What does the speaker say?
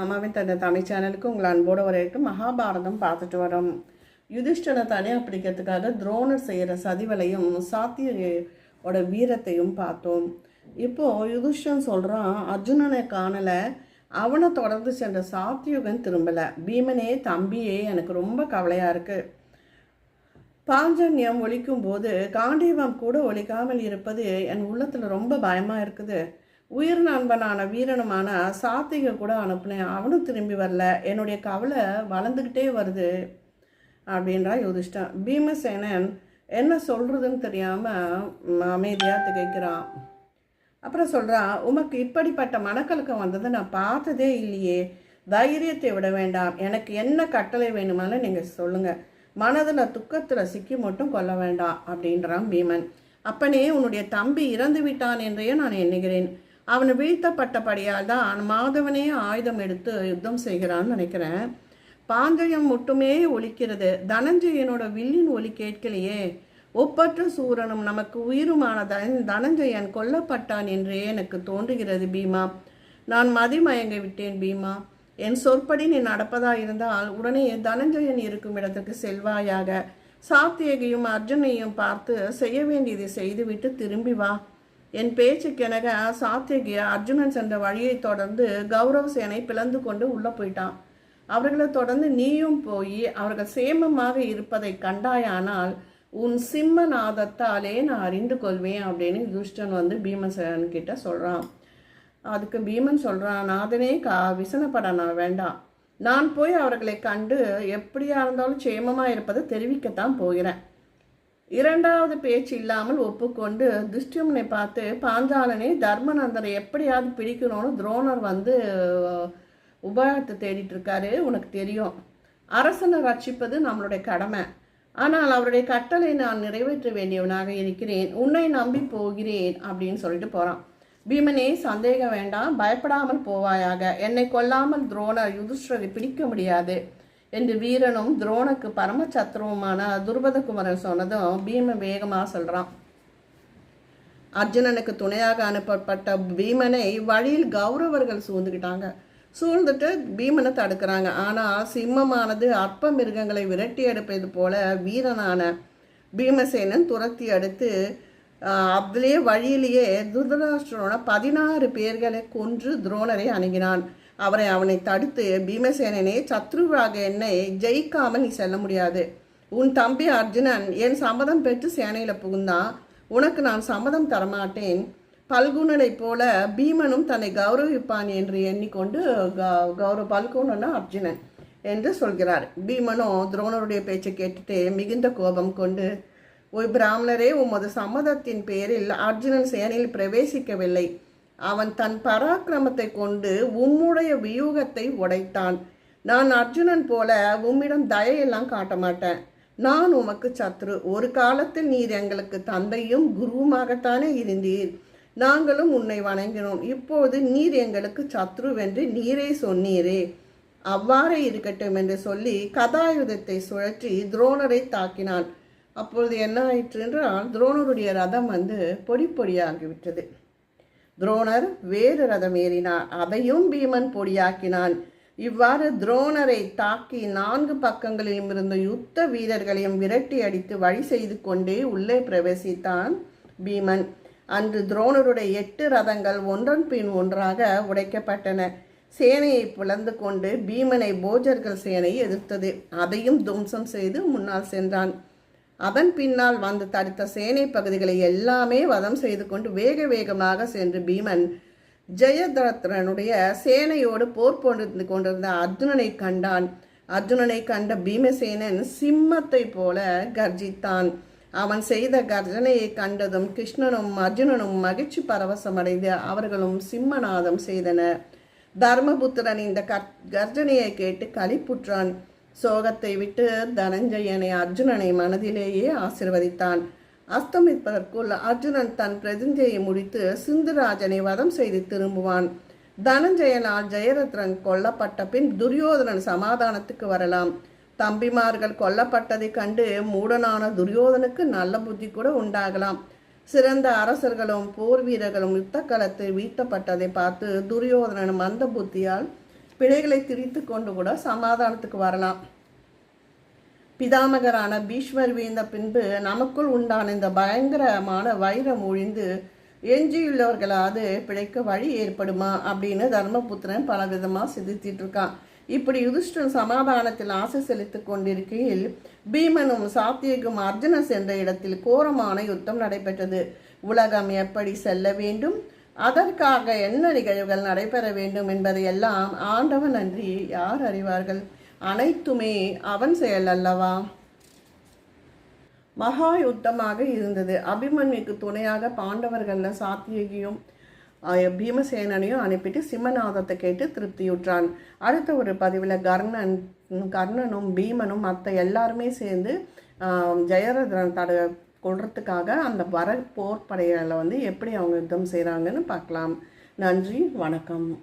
மாமாவின் தந்த தமிழ் சேனலுக்கு உங்களை அன்போடு வரவேற்கும் மகாபாரதம் பார்த்துட்டு வரோம். யுதிஷ்டனை தனியாக பிடிக்கிறதுக்காக துரோணர் செய்கிற சதிவலையும் சாத்தியோட வீரத்தையும் பார்த்தோம். இப்போது யுதிஷ்டன் சொல்கிறான் அர்ஜுனனை காணலை. அவனை தொடர்ந்து சென்ற சாத்தியுகன் திரும்பலை. பீமனே தம்பியே எனக்கு ரொம்ப கவலையாக இருக்குது பாஞ்சன்யம் ஒழிக்கும் போது காண்டீபம் கூட ஒழிக்காமல் இருப்பது என் உள்ளத்தில் ரொம்ப பயமாக இருக்குது. உயிர் நண்பனான வீரனுமான சாத்திக கூட அனுப்புனேன். அவனும் திரும்பி வரல. என்னுடைய கவலை வளர்ந்துக்கிட்டே வருது அப்படின்றா யுதிஷ்டன் பீமசேனன் என்ன சொல்கிறதுன்னு தெரியாமல் அமைதியாக திகைக்கிறான் அப்புறம் சொல்கிறான் உமக்கு இப்படிப்பட்ட மனக்கலக்கம் வந்ததை நான் பார்த்ததே இல்லையே. தைரியத்தை விட வேண்டாம். எனக்கு என்ன கட்டளை வேணுமாலும் நீங்கள் சொல்லுங்கள் மனதில் துக்கத்தில் சிக்கி மட்டும் கொல்ல வேண்டாம். அப்படின்றான் பீமன். அப்பனே உன்னுடைய தம்பி இறந்து விட்டான் என்றே நான் எண்ணுகிறேன். அவன் வீழ்த்தப்பட்டபடியால் தான் மாதவனே ஆயுதம் எடுத்து யுத்தம் செய்கிறான்னு நினைக்கிறேன். பாஞ்சயம் மட்டுமே ஒலிக்கிறது. தனஞ்சயனோட வில்லின் ஒலி கேட்கலையே. ஒப்பற்ற சூரனும் நமக்கு உயிருமான தன தனஞ்சயன் கொல்லப்பட்டான் என்றே எனக்கு தோன்றுகிறது பீமா. நான் மதிமயங்க விட்டேன் பீமா. என் சொற்படி நீ நடப்பதா இருந்தால் உடனே தனஞ்சயன் இருக்கும் இடத்துக்கு செல்வாயாக. சாத்தியகையும் அர்ஜுனையும் பார்த்து செய்ய வேண்டியதை செய்துவிட்டு திரும்பி வா. என் பேச்சுக்கெனக சாத்தியகிய அர்ஜுனன் சென்ற வழியை தொடர்ந்து கௌரவ சேனை பிளந்து கொண்டு உள்ளே போயிட்டான். அவர்களை தொடர்ந்து நீயும் போய் அவர்கள் சேமமாக இருப்பதை கண்டாயானால் உன் சிம்ம நாதத்தாலே நான் அறிந்து கொள்வேன் அப்படின்னு துஷ்டன் வந்து பீமசேன் கிட்ட சொல்கிறான் அதுக்கு பீமன் சொல்கிறான் நாதனே கா விசனப்பட நான் வேண்டாம். நான் போய் அவர்களை கண்டு எப்படியா இருந்தாலும் சேமமாக இருப்பதை தெரிவிக்கத்தான் போகிறேன். இரண்டாவது பேச்சு இல்லாமல் ஒப்புக்கொண்டு துஷ்டியம்னை பார்த்து பாஞ்சாலனை தர்மநந்தரை எப்படியாவது பிடிக்கணும்னு துரோணர் வந்து உபாயத்தை தேடிட்டு இருக்காரு. உனக்கு தெரியும். அரசனை ரட்சிப்பது நம்மளுடைய கடமை. ஆனால் அவருடைய கட்டளை நான் நிறைவேற்ற வேண்டியவனாக இருக்கிறேன். உன்னை நம்பி போகிறேன் அப்படின்னு சொல்லிட்டு போகிறான் பீமனே சந்தேகம் வேண்டாம். பயப்படாமல் போவாயாக. என்னை கொல்லாமல் துரோணர் யுதிஷ்டரை பிடிக்க முடியாது. என்று வீரனும் துரோணக்கு பரம சத்ருவுமான துருபதகுமரன் சொன்னதும் பீம வேகமாக சொல்கிறான் அர்ஜுனனுக்கு துணையாக அனுப்பப்பட்ட பீமனை வழியில் கௌரவர்கள் சூழ்ந்துக்கிட்டாங்க சூழ்ந்துட்டு பீமனை தடுக்கிறாங்க. ஆனால் சிம்மமானது அற்ப மிருகங்களை விரட்டி எடுப்பது போல வீரனான பீமசேனன் துரத்தி அடுத்து அதிலே வழியிலேயே துர்தராஷ்டிரனோட பதினாறு பேர்களை கொன்று துரோணரை அணுகினான். அவரை அவனை தடுத்து பீமசேனனே சத்ருவாக என்னை ஜெயிக்காம நீ செல்ல முடியாது. உன் தம்பி அர்ஜுனன் என் சம்மதம் பெற்று சேனையில் புகுந்தான் உனக்கு நான் சம்மதம் தரமாட்டேன். பல்குணனைப் போல பீமனும் தன்னை கௌரவிப்பான் என்று எண்ணிக்கொண்டு கௌரவ பல்குணனா அர்ஜுனன் என்று சொல்கிறார். பீமனும் துரோணருடைய பேச்சை கேட்டுட்டு மிகுந்த கோபம் கொண்டு ஒரு பிராமணரே உமது சம்மதத்தின் பேரில் அர்ஜுனன் சேனையில் பிரவேசிக்கவில்லை. அவன் தன் பராக்கிரமத்தை கொண்டு உம்முடைய வியூகத்தை உடைத்தான். நான் அர்ஜுனன் போல உம்மிடம் தயையெல்லாம் காட்ட மாட்டேன். நான் உமக்கு சத்ரு. ஒரு காலத்தில் நீர் எங்களுக்கு தந்தையும் குருவுமாகத்தானே இருந்தீர். நாங்களும் உன்னை வணங்கினோம். இப்போது நீர் எங்களுக்கு சத்ருவென்று நீரே சொன்னீரே. அவ்வாறே இருக்கட்டும் என்று சொல்லி கதாயுதத்தை சுழற்றி துரோணரை தாக்கினான். அப்பொழுது என்ன ஆயிற்று என்றால் துரோணருடைய ரதம் வந்து பொடி பொடியாகிவிட்டது. துரோணர் வேறு ரதம் ஏறினார் அதையும் பீமன் பொடியாக்கினான். இவ்வாறு துரோணரை தாக்கி நான்கு பக்கங்களிலும் இருந்த யுத்த வீரர்களையும் விரட்டி அடித்து வழி செய்து கொண்டே உள்ளே பிரவேசித்தான் பீமன். அன்று துரோணருடைய எட்டு ரதங்கள் ஒன்றன் பின் ஒன்றாக உடைக்கப்பட்டன. சேனையை பிளந்து கொண்டு பீமனை போஜர்கள் சேனை எதிர்த்தது. அதையும் துவம்சம் செய்து முன்னால் சென்றான். அதன் பின்னால் வந்து தடுத்த சேனை பகுதிகளை எல்லாமே வதம் செய்து கொண்டு வேக வேகமாக சென்று பீமன் ஜெயதரத்ரனுடைய சேனையோடு போர் போன்று கொண்டிருந்த அர்ஜுனனை கண்டான். அர்ஜுனனை கண்ட பீமசேனன் சிம்மத்தை போல கர்ஜித்தான். அவன் செய்த கர்ஜனையை கண்டதும் கிருஷ்ணனும் அர்ஜுனனும் மகிழ்ச்சி பரவசமடைந்து அவர்களும் சிம்மநாதம் செய்தனர். தர்மபுத்திரன் இந்த கர்ஜனையை கேட்டு களிப்புற்றான். சோகத்தை விட்டு தனஞ்சயனை அர்ஜுனனை மனதிலேயே ஆசிர்வதித்தான். அஸ்தமிப்பதற்குள் அர்ஜுனன் தன் பிரதிஞ்சையை முடித்து சிந்துராஜனை வதம் செய்து திரும்புவான். தனஞ்சயனால் ஜெயரத்ரன் கொல்லப்பட்ட பின் துரியோதனன் சமாதானத்துக்கு வரலாம். தம்பிமார்கள் கொல்லப்பட்டதை கண்டு மூடனான துரியோதனுக்கு நல்ல புத்தி கூட உண்டாகலாம். சிறந்த அரசர்களும் போர் வீரர்களும் யுத்த களத்தில் வீழ்த்தப்பட்டதை பார்த்து துரியோதனன் மந்த புத்தியால் பிழைகளை திரித்து கொண்டு கூட சமாதானத்துக்கு வரலாம். பிதாமகரான பீஷ்மர் வீழ்ந்த பின்பு நமக்குள் உண்டான இந்த பயங்கரமான வைரம் ஒழிந்து எஞ்சியுள்ளவர்களாவது பிழைக்க வழி ஏற்படுமா அப்படின்னு தர்மபுத்திரன் பல விதமாக சிந்தித்திட்டு இருக்கான். இப்படி யுதிஷ்டன் சமாதானத்தில் ஆசை செலுத்திக் கொண்டிருக்கையில் பீமனும் சாத்தியகும் அர்ஜுனன் சென்ற இடத்தில் கோரமான யுத்தம் நடைபெற்றது. உலகம் எப்படி செல்ல வேண்டும்? அதற்காக என்ன நிகழ்வுகள் நடைபெற வேண்டும் என்பதையெல்லாம் ஆண்டவன் அன்றி யார் அறிவார்கள்? அனைத்துமே அவன் செயல் அல்லவா? மகா யுத்தமாக இருந்தது. அபிமன்யுக்கு துணையாக பாண்டவர்களில் சாத்தியகியும் பீமசேனனையும் அனுப்பிட்டு சிம்மநாதத்தை கேட்டு திருப்தியுற்றான். அடுத்த ஒரு பதிவில் கர்ணன் கர்ணனும் பீமனும் மற்ற எல்லாருமே சேர்ந்து ஜெயரதன் தட கொள்றதுக்காக அந்த வர போர் வந்து எப்படி அவங்க யுத்தம் செய்கிறாங்கன்னு பார்க்கலாம். நன்றி வணக்கம்.